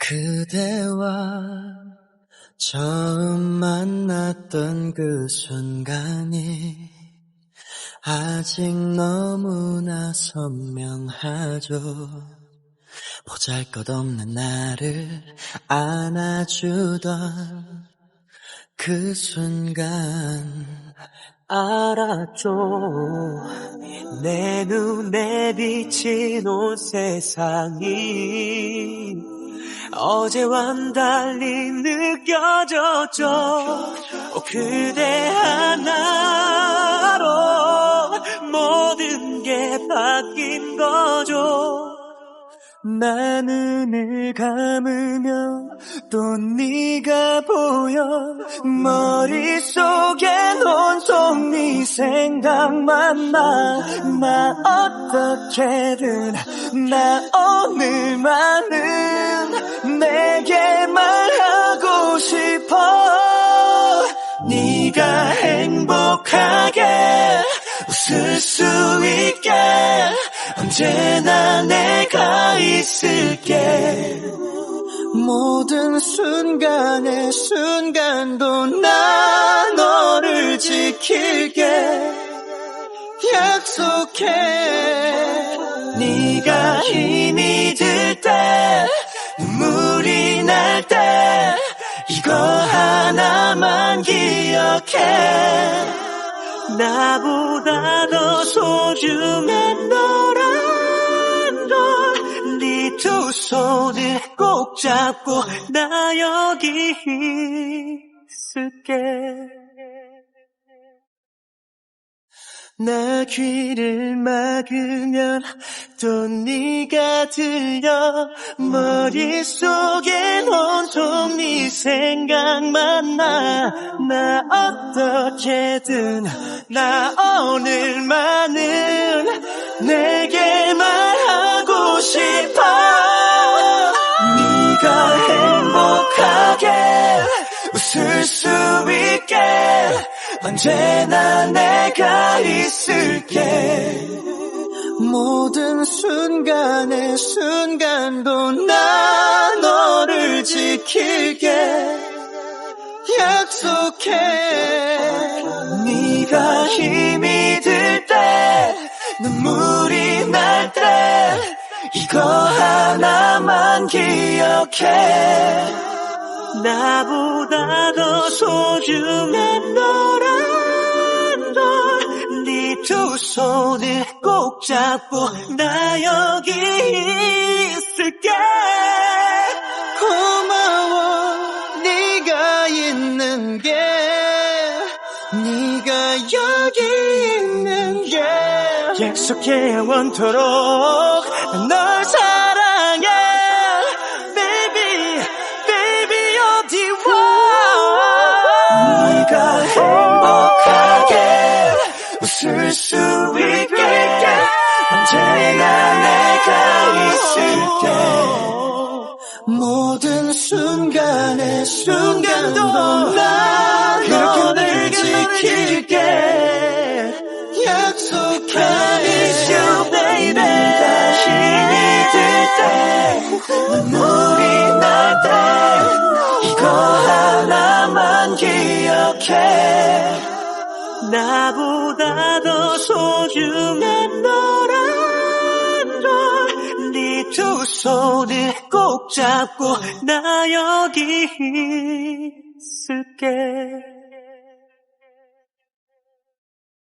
그대와 처음 만났던 그 순간이 아직 너무나 선명하죠. 보잘 것 없는 나를 안아주던 그 순간 알았죠. 내 눈에 비친 온 세상이 어제와는 달리 느껴졌죠. 오, 그대 하나로 모든 게 바뀐 거죠. 나 눈을 감으면 또 네가 보여 머릿속엔 온통 네 생각만 나. 나 어떻게든 나 오늘만은 내게 말하고 싶어. 네가 행복하게 웃을 수 있게 언제 모든 순간의 순간도 나 너를 지킬게. 약속해. 네가 힘이 들 때 눈물이 날 때 이거 하나만 기억해. 나보다 더 소중한 너 꼭 잡고 나 여기 있을게. 나 귀를 막으면 또 네가 들려. 머릿속엔 온통 네 생각만 나. 나 어떻게든 나 오늘만은 내게 말 웃을 수 있게 언제나 내가 있을게. 모든 순간의 순간도 나 너를 지킬게. 약속해. 네가 힘이 들 때 눈물이 날 때 이거 하나만 기억해 나보다 더 소중한 너란 걸네두 손을 꼭 잡고 나 여기 있을게. 고마워 네가 있는 게 네가 여기 있는 게. 약속해 원토록 널 웃을 수 있게 언제나 내가 있을게. 모든 순간의 순간도 나 너를 지킬게 나보다 더 소중한 너란 걸네두 손을 꼭 잡고 나 여기 있을게